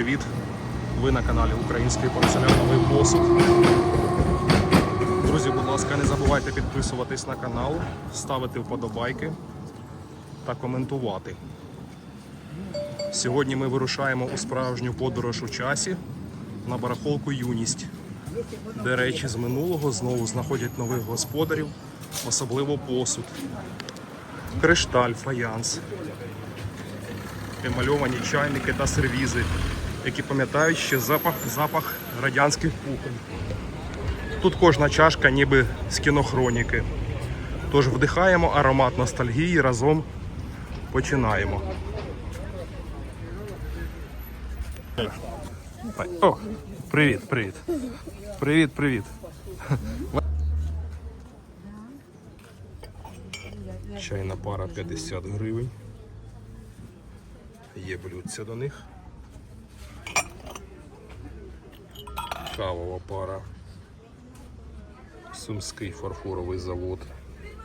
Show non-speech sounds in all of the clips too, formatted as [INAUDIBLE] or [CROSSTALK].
Привіт-привіт! Ви на каналі Український порцеляновий посуд. Друзі, будь ласка, не забувайте підписуватись на канал, ставити вподобайки та коментувати. Сьогодні ми вирушаємо у справжню подорож у часі на барахолку Юність, де речі з минулого знову знаходять нових господарів, особливо посуд, кришталь, фаянс, емальовані чайники та сервізи, які пам'ятають ще запах, запах радянських кухонь. Тут кожна чашка ніби з кінохроніки. Тож вдихаємо аромат ностальгії разом починаємо. О, привіт, привіт. Привіт, привіт. Чайна пара 50 гривень. Є блюдця до них. Кавова пара. Сумський фарфоровий завод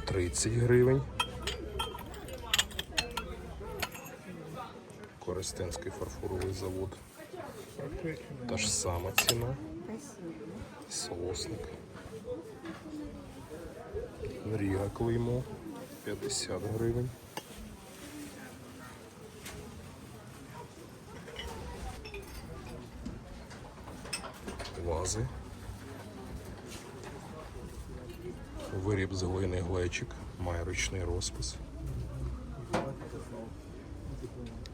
30 гривень. Коростенський фарфоровий завод. Та ж сама ціна. Соусник. Ріга клеймо 50 гривень. Вази. Виріб з глини глечик, має ручний розпис.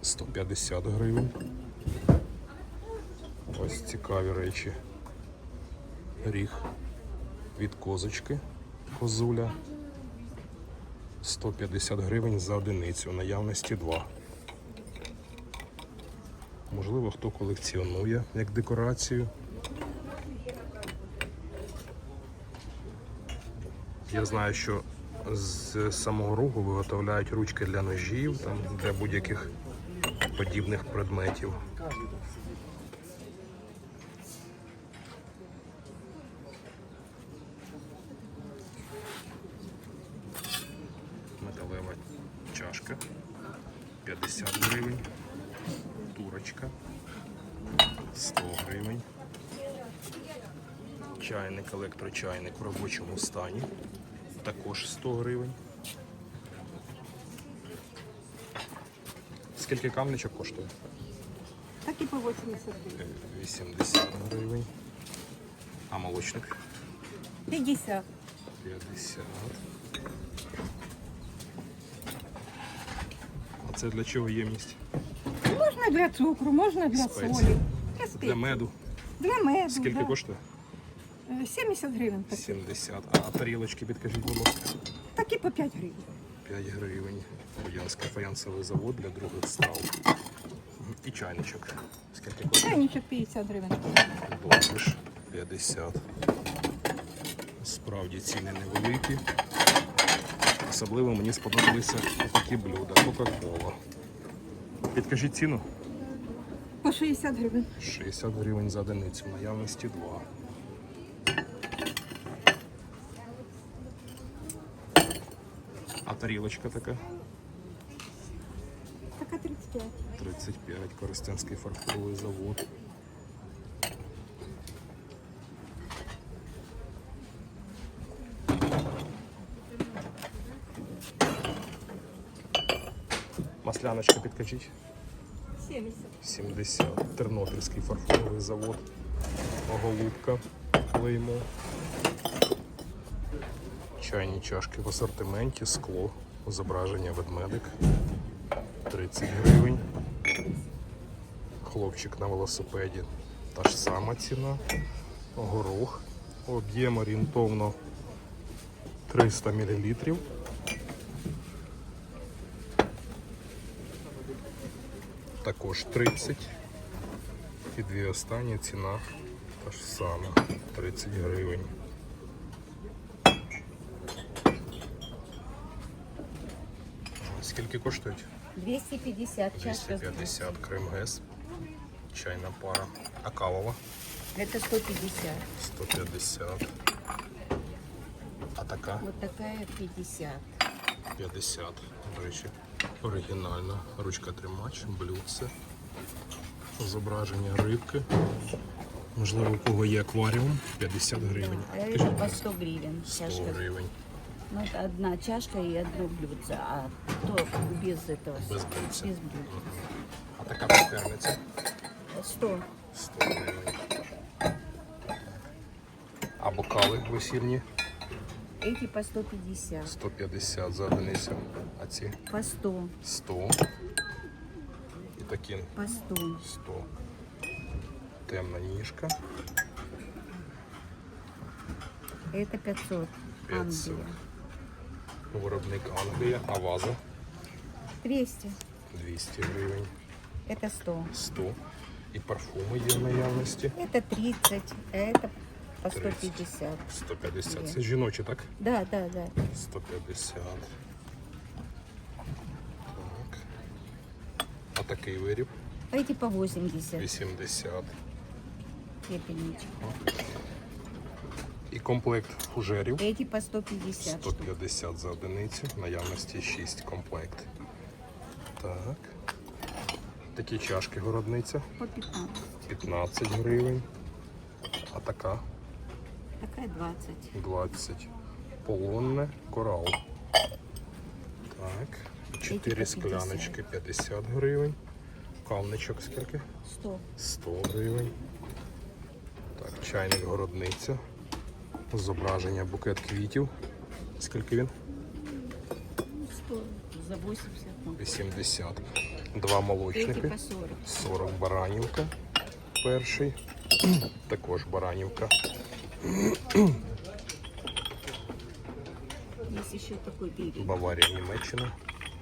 150 гривень. Ось цікаві речі. Ріг від козочки, козуля. 150 гривень за одиницю, наявності 2. Можливо, хто колекціонує як декорацію. Я знаю, що з самого рогу виготовляють ручки для ножів, там, для будь-яких подібних предметів. Металева чашка 50 гривень, турочка 100 гривень. Чайник, електрочайник в робочому стані. Також 100 гривень. Скільки камничок коштує? Так і по 80 гривень. Е, 80 гривень. А молочник 50. 50. А це для чого ємність? Можна для цукру, можна для Спеції. солі. Для. Для меду. Для меду. Скільки да. коштує? Е, 70 гривень. Так. 70. А тарілочки підкажіть, будь ласка. Так і по 5 гривень. 5 гривень. Радянський фаянсовий завод для других страв. І чайничок. Скільки коштує? Чайничок 50 гривень. Довбиш 50. Справді ціни невеликі. Особливо мені сподобалися такі блюда. Кока-кола. Підкажіть ціну. По 60 гривень. 60 гривень за одиницю. В наявності 2. Тарілочка така? Така 35. 35. Коростенський фарфоровий завод. Масляночка підкажіть. 70. 70. Тернопільський фарфоровий завод. Голубка. Клеймо. Чайні чашки в асортименті, скло, зображення ведмедик. 30 гривень. Хлопчик на велосипеді. Та ж сама ціна. Горох. Об'єм орієнтовно 300 мл. Також 30. І дві останні ціна та ж сама 30 гривень. Скільки коштують? 250 чашка. 250 Кремгес. Чайна пара. А кавова? Это 150. 150. А така? Вот такая 50. 50. До речі, оригінальна. Ручка тримач, блюдце. Зображення рибки. Можливо, у кого є акваріум 50 гривень. А это по 100 гривен 100 гривень. Ну, это одна чашка и одно блюдце, а то без этого. Без блюдца. Без блюдца. А така пекарниця 100. 100 гривень. А бокали весільні Эти по 150. 150 за одиницю. А ці По 100. 100. І такі По 100. 100. Темна ніжка. Это 500. 500. Англия. Виробник Англія, а ваза 200. 200 гривень. Это 100. 100. І парфуми є в наявності. Это 30. А это по 150. 150. Це жіночі, так? Да, да, да. 150. Так. А такий виріб А эти по 80. 80. Пепельничек. І комплект фужерів Эти по 150. штук. 150 за одиницю. В наявності 6 комплект. Так. Такі чашки городниця По 15. 15 гривень. А така Такая 20. 20. Полонне корал. Так. 4 по 50. скляночки 50 гривень. Кавничок скільки? 100. 100 гривень. Так, чайник городниця. Зображення букет квітів. Скільки він? 100. За 80. ну. 80. Два молочники. по 40. 40 баранівка. Перший. [CLEARS THROAT] Також баранівка. Есть еще такой берег. Баварія, Німеччина.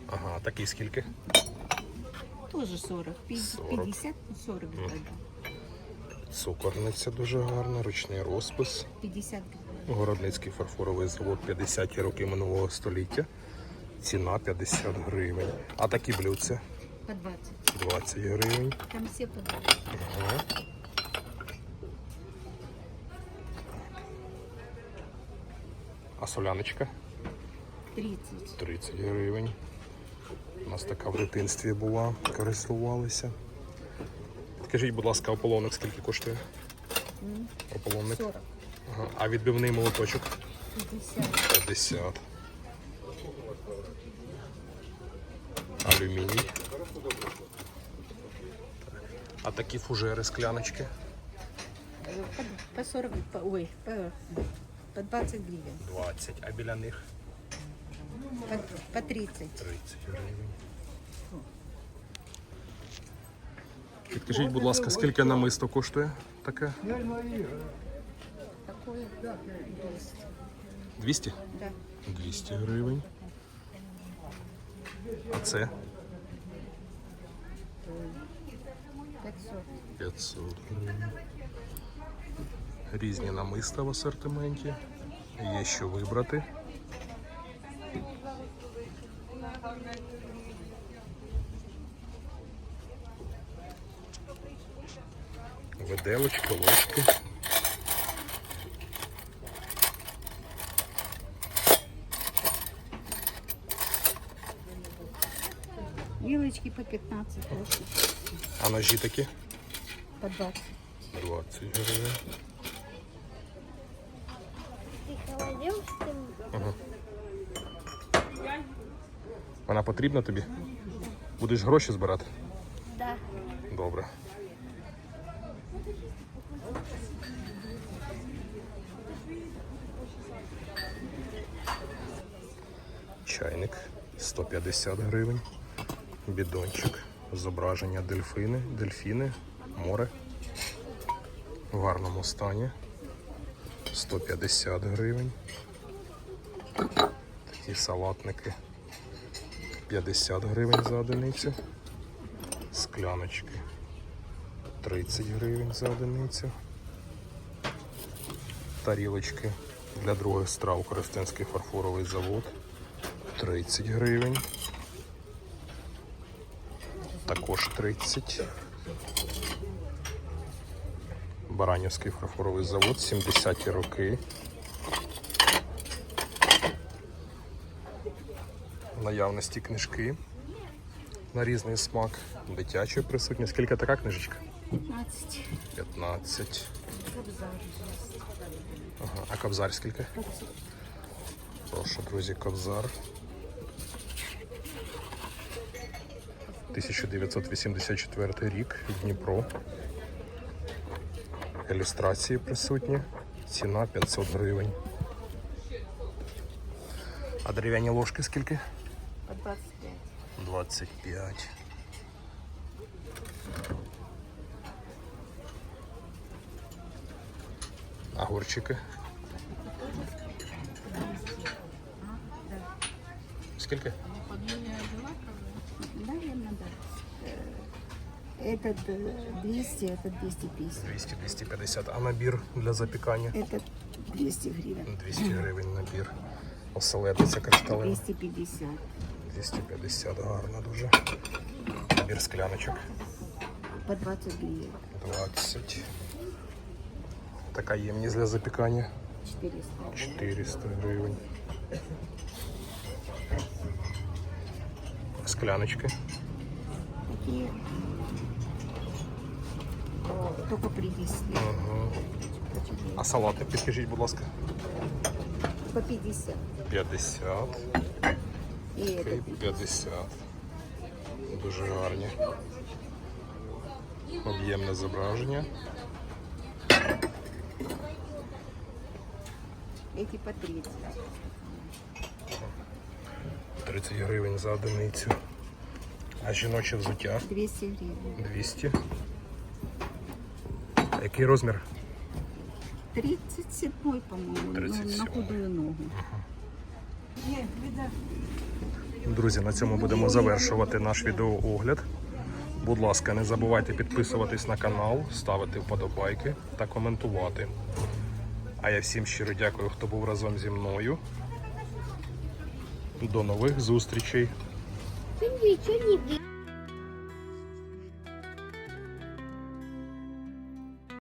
Ага, такий скільки? Тоже 40. Пи- 40. 50, 40 гривен. Цукорниця дуже гарна, ручний розпис. 50 гривен. Городницький фарфоровий завод 50-ті роки минулого століття. Ціна 50 гривень. А такі блюдця По 20. 20 гривень. Там все по 20. Ага. А соляночка 30. 30 гривень. У нас така в дитинстві була, користувалися. Скажіть, будь ласка, ополоник скільки коштує? Ополоник. 40. Ага. А відбивний молоточок 50. 50. Алюміній. А такі фужери скляночки По, по 40. По, ой, по, по 20 гривен. 20, а біля них По, по 30. 30 гривень. Підкажіть, будь ласка, скільки намисто коштує таке? Такое 200. 200? Да. 200 гривень. А це 500. 500 гривень. Різні намиста в асортименті. Є що вибрати. Виделочки, ложки. Вилочки по 15. тоже. А ножі такі? По 20. 20 гривень. Вона потрібна тобі? Будеш гроші збирати? Да. Добре. Чайник 150 гривень. Бідончик. Зображення дельфини, дельфіни, море. В гарному стані. 150 гривень. Такі салатники. 50 гривень за одиницю. Скляночки 30 гривень за одиницю. Тарілочки для других страв Коростенський фарфоровий завод 30 гривень. Також 30. Баранівський фарфоровий завод 70-ті роки. Наявності книжки на різний смак. Дитячі присутні. Скільки така книжечка? 15. 15. Кобзар. Ага. А кобзар скільки? Прошу, друзі, кобзар. 1984 рік, Дніпро. Ілюстрації присутні. Ціна 500 гривень. А дерев'яні ложки скільки? По 25. 25. Огурчики. Скільки? Этот э, 200, этот 250. 200-250. А набір для запікання? Этот 200 гривен. 200 гривень набір. Оселедиця кришталева. 250. 250, гарно дуже. Набір скляночок. По 20 гривен. 20. Така ємність для запікання. 400. 400 гривень. Скляночки. Такие только привезли. Угу. А салати підкажіть, будь ласка. По 50. 50 И і это 50. Дуже гарні. Об'ємне зображення. эти по 30. 30 гривень за одиницю. А жіноче взуття 200 гривен. 200. А який розмір? 37 по-моему, ну, 37. на худую ногу. Друзі, на цьому будемо завершувати наш відеоогляд. Будь ласка, не забувайте підписуватись на канал, ставити вподобайки та коментувати. А я всім щиро дякую, хто був разом зі мною. До нових зустрічей! Нічого не